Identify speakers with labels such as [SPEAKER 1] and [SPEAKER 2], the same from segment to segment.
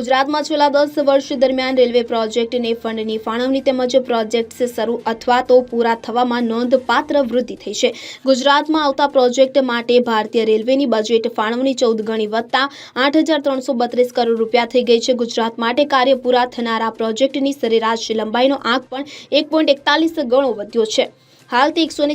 [SPEAKER 1] ગુજરાતમાં છેલ્લા દસ વર્ષ દરમિયાન રેલવે પ્રોજેક્ટને ફંડની ફાળવણી તેમજ પ્રોજેક્ટ્સ શરૂ અથવા તો પૂરા થવામાં નોંધપાત્ર વૃદ્ધિ થઈ છે. ગુજરાતમાં આવતા પ્રોજેક્ટ માટે ભારતીય રેલવેની બજેટ ફાળવણી ચૌદ ગણી વધતા આઠ કરોડ રૂપિયા થઈ ગઈ છે. ગુજરાત માટે કાર્ય પૂરા થનારા પ્રોજેક્ટની સરેરાશ લંબાઈનો આંક પણ એક ગણો વધ્યો છે. હાલ તે એકસો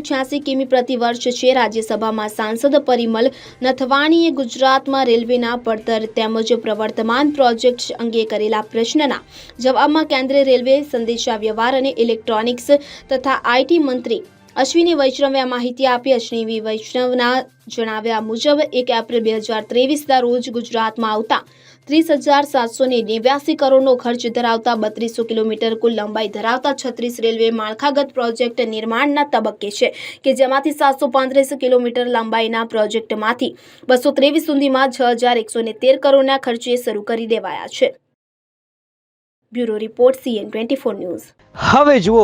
[SPEAKER 1] કિમી પ્રતિ વર્ષ છે રાજ્યસભામાં સાંસદ પરિમલ નથવાણીએ ગુજરાતમાં રેલવેના પડતર તેમજ પ્રવર્તમાન પ્રોજેક્ટ અંગે કરેલા પ્રશ્નના જવાબમાં કેન્દ્રીય રેલવે સંદેશા વ્યવહાર અને ઇલેક્ટ્રોનિક્સ તથા આઈટી મંત્રી અશ્વિની વૈષ્ણવે આ માહિતી આપી. અશ્વિની વૈષ્ણવના જણાવ્યા મુજબ, એક એપ્રિલ બે હજાર ત્રેવીસના રોજ ગુજરાતમાં આવતા ત્રીસ હજાર સાતસો ને નેવ્યાસી કરોડનો ખર્ચ ધરાવતા બત્રીસો કિલોમીટર કુલ લંબાઈ ધરાવતા છત્રીસ રેલવે માળખાગત પ્રોજેક્ટ નિર્માણના તબક્કે છે કે જેમાંથી સાતસો પાંત્રીસ કિલોમીટર લંબાઈના પ્રોજેક્ટમાંથી બસો ત્રેવીસ સુધીમાં છ હજાર એકસો ને તેર કરોડના ખર્ચે શરૂ કરી દેવાયા છે. Bureau report CN twenty four news.
[SPEAKER 2] હવે જુઓ